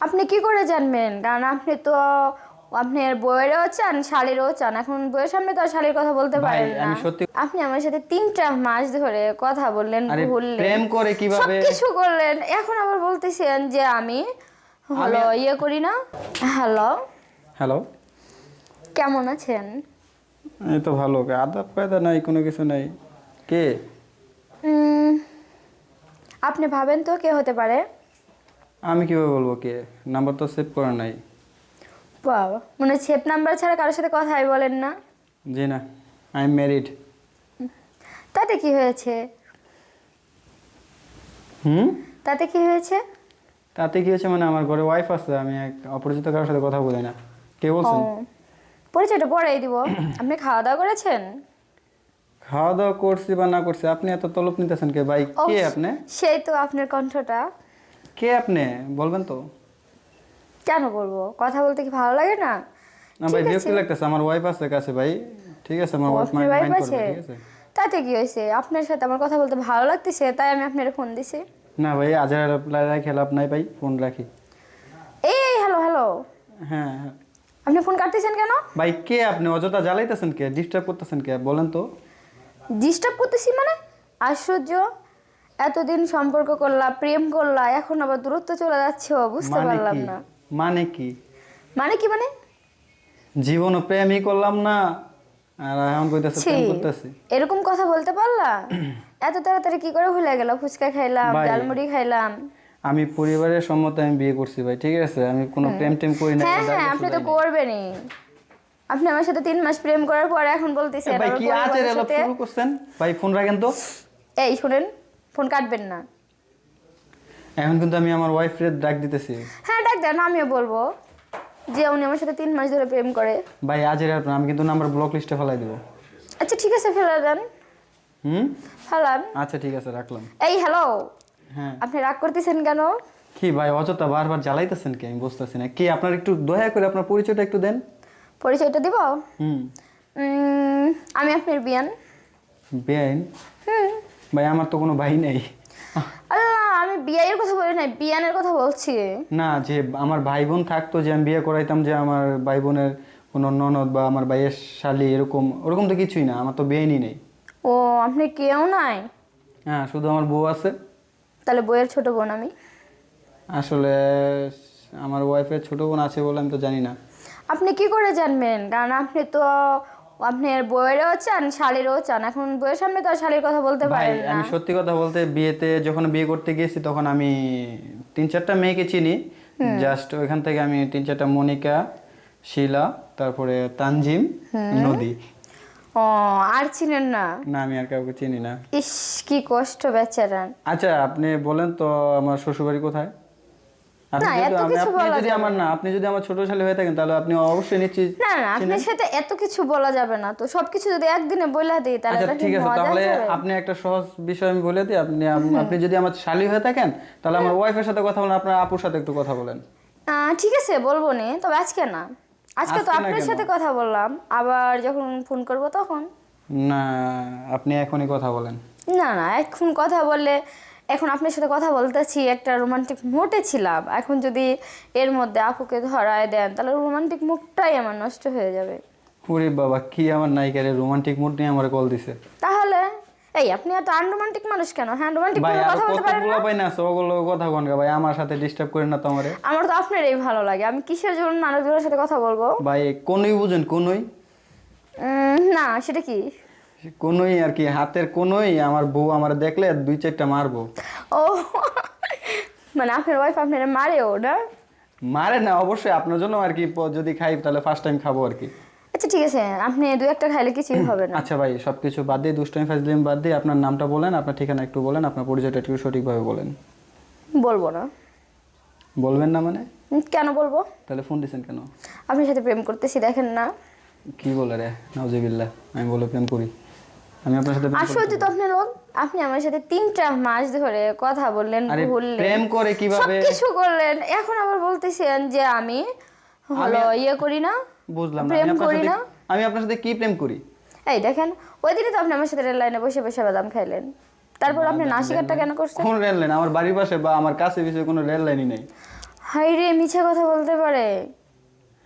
আপনি কি করে জানবেন? কারণ আপনি তো আপনার বইয়েরও চান শালিরও চান। এখন বইয়ের সামনে তো আর শালির কথা বলতে পারেন না। আমি সত্যি- আপনি আমার সাথে তিনটা মাস ধরে কথা বললেন আরে প্রেম করে কীভাবে সবকিছু করলেন। এখন আবার বলতেছেন যে আমি হলো ইয়ে করি না। হ্যালো। হ্যালো। কেমন আছেন? এই তো ভালো। আদা পায়দা নাই কোনো কিছু নাই। কে? আপনি ভাবেন তো কে হতে পারে? আমি কীভাবে বলব কে? নাম্বার তো সেভ করা নাই। বাবা মানে ছেপ নাম্বার ছাড়া কারোর সাথে কথাই বলেন না? জি না আই এম ম্যারিড তাতে কি হয়েছে? হুম? তাতে কি হয়েছে? তাতে কি হয়েছে মানে আমার ঘরে ওয়াইফ আছে আমি এক অপরিচিত কারোর সাথে কথা বলি না। কে বলছেন? পরিচয়টা পরেই দিব। আপনি খাওয়া দাওয়া করেছেন? খাওয়া দাওয়া করছি বা না করছি আপনি এত তলব নিতেছেন কে? ভাই কে আপনি? সেই তো আপনার কণ্ঠটা। কে আপনি? বলবেন তো। কেন বলব? কথা বলতে কি ভালো লাগে না? না ভাই। বিরক্তি লাগতেছে। আমার ওয়াইফ আছে কাছে ভাই। ঠিক আছে আমার ওয়াইফ মাইন্ড করবে? ঠিক আছে। তাতে কি হয়েছে? আপনার সাথে আমার কথা বলতে ভালো লাগতেছে তাই আমি আপনার ফোন দিছি। না ভাই আজ আর রাখি লাভ নাই ভাই ফোন রাখি। এই হ্যালো হ্যালো হ্যাঁ হ্যাঁ। আপনি ফোন কাটতেছেন কেন? ভাই কে আপনি? অযথা জ্বালাইতেছেন কে? ডিস্টার্ব করতেছেন কে? বলেন তো। ডিস্টার্ব করতেছি মানে? আশ্চর্য। এতদিন সম্পর্ক করলা প্রেম করলা এখন আবার দূরত্ব চলে যাচ্ছে বুঝতে মানে পারলাম না। মানে কি? মানে কি মানে? জীবন প্রেমই করলাম না আর এখন কইতাছে প্রেম করতেছি। এরকম কথা বলতে পারলা? এত তাড়াতাড়ি কি করে ভুলে গেল? ফুচকা খাইলাম ডালমুড়ি খাইলাম। আমি পরিবারের সম্মত আমি বিয়ে করছি ভাই ঠিক আছে? আমি কোনো প্রেম টেম করি না হ্যাঁ হ্যাঁ আপনি তো করবেনই। আপনি আমার সাথে তিন মাস প্রেম করার পর এখন বলতেছেন ভাই কি আছে সাথে- শুরু করছেন? ভাই ফোন রাখেন তো। এই শুনেন। ফোন কাটবেন না। এখন কিন্তু আমি আমার ওয়াইফ রে ডাক দিতেছি। হ্যাঁ ডাক দেন আমিও বলব যে উনি আমার সাথে তিন মাস ধরে প্রেম করে। ভাই আজ এর আমি কিন্তু নাম্বার ব্লক লিস্টে ফেলাই দেবো। আচ্ছা ঠিক আছে ফেলে দেন। হুম? ফেলান। আচ্ছা ঠিক আছে রাখলাম। এই হ্যালো হ্যাঁ। আপনি রাগ করতেছেন কেন? কি ভাই অযথা বারবার জ্বালাইতেছেন কি? আমি বুঝতেছি না। কি আপনার একটু দয়া করে আপনার পরিচয়টা একটু দেন। পরিচয়টা দিব? হুম। আমি আপনার বিয়ান। বেআইন হুম। ভাই আমার তো কোনো ভাই নেই। আল্লাহ আমি বিয়ের কথা বলি না বিয়ানের কথা বলছি। না যে আমার ভাই বোন থাকতো যে আমি বিয়ে করাইতাম যে আমার ভাই বোনের কোনো ননদ বা আমার ভাইয়ের শালি এরকম ওরকম তো কিছুই না আমার তো বেআইনই নেই। ও আপনি কেউ নাই? হ্যাঁ শুধু আমার বউ আছে। তাহলে বইয়ের ছোট বোন আমি? আসলে আমার ওয়াইফের ছোট বোন আছে বলে আমি তো জানি না। আপনি কি করে জানবেন? কারণ আপনি তো আপনার বইয়েরও চান শালিরও চান। এখন বইয়ের সামনে তো আর শালির কথা বলতে পারেন না। আমি সত্যি কথা বলতে বিয়েতে যখন বিয়ে করতে গিয়েছি তখন আমি তিন চারটা মেয়েকে চিনি। জাস্ট ওইখান থেকে আমি তিন চারটা মনিকা শিলা তারপরে তানজিম নদী। ও আর চিনেন না? না আমি আর কাউকে চিনি না। ইস কি কষ্ট বেচারান। আচ্ছা আপনি বলেন তো আমার শ্বশুরবাড়ি কোথায়? আপনি যদি এত আমি- কিছু আপনি বলা যদি যাবে আমার না। আপনি যদি আমার ছোট ছেলে হয়ে থাকেন তাহলে আপনি অবশ্যই নিশ্চিত না না আপনার সাথে এত কিছু বলা যাবে না। তো সবকিছু যদি একদিনে বলে দিই তাহলে আচ্ছা ঠিক আছে তাহলে আপনি একটা সহজ বিষয় আমি বলে দিই। আপনি আপনি যদি আমার শালি হয়ে থাকেন তাহলে আমার ওয়াইফের সাথে কথা বলেন আপনার আপুর সাথে একটু কথা বলেন। ঠিক আছে বলব নি তবে আজকে না। আজকে তো আপনার সাথে কথা বললাম। আবার যখন ফোন করব তখন। না আপনি এখনই কথা বলেন। না না এখন কথা বললে এখন আপনার সাথে কথা বলতেছি একটা রোমান্টিক মুডে ছিলাম। এখন যদি এর মধ্যে আপুকে ধরায় দেন তাহলে রোমান্টিক মুডটাই আমার নষ্ট হয়ে যাবে। ওরে বাবা কি আমার নায়িকার রোমান্টিক মুড নিয়ে আমার কল দিছে? তাহলে এই আপনি এত আনরোমান্টিক মানুষ কেন? হ্যাঁ রোমান্টিক ভাই কথা বলতে পারেন কতগুলো পাই না ওগুলো কথা কোন ভাই আমার সাথে ডিস্টার্ব করেন না তো আমারে। তো আপনারই ভালো লাগে। আমি কিসের জন্য আরেকজনের সাথে কথা বলব? ভাই কোনই বুঝেন কোনই? না সেটা কি? কোনই আর কি হাতের কোনই আমার বউ আমার দেখলে দুই চারটা মারবো। ও মানে আপনার ওয়াইফ আপনার মারেও না? মারে না অবশ্যই আপনার জন্য আর কি যদি খাই তাহলে ফার্স্ট টাইম খাব আর কি। আচ্ছা ঠিক আছে আপনি দু একটা খাইলে কিছুই হবে না। আচ্ছা ভাই সবকিছু বাদ দিয়ে দুষ্টাইম ফাজলিম বাদ দিয়ে আপনার নামটা বলেন আপনার ঠিকানা একটু বলেন আপনার পরিচয়টা একটু সঠিকভাবে বলেন। বলব না। বলবেন না মানে? কেন বলব? তাহলে ফোন দিছেন কেন? আপনার সাথে প্রেম করতেছি দেখেন না। কি বলে রে নাউজিবিল্লাহ আমি বলে প্রেম করি। আমি আপনার সাথে তো আপনি লোক আপনি আমার সাথে তিনটা মাস ধরে কথা বললেন ঘুরলেন প্রেম করে কীভাবে? সবকিছু করলেন। এখন আবার বলতেছেন যে আমি হলো ইয়ে করি না বুঝলাম না। প্রেম করি না? আমি আপনার সাথে কি প্রেম করি? এই দেখেন ওই দিনই তো আপনি আমার সাথে রেল লাইনে বসে বসে বাদাম খাইলেন। তারপর আপনি নাসিকারটা কেন করছেন? কোন রেল লাইন? আমার বাড়ির পাশে বা আমার কাছে পিছিয়ে কোনো রেল লাইনই নেই। হাই রে মিছে কথা বলতে পারে।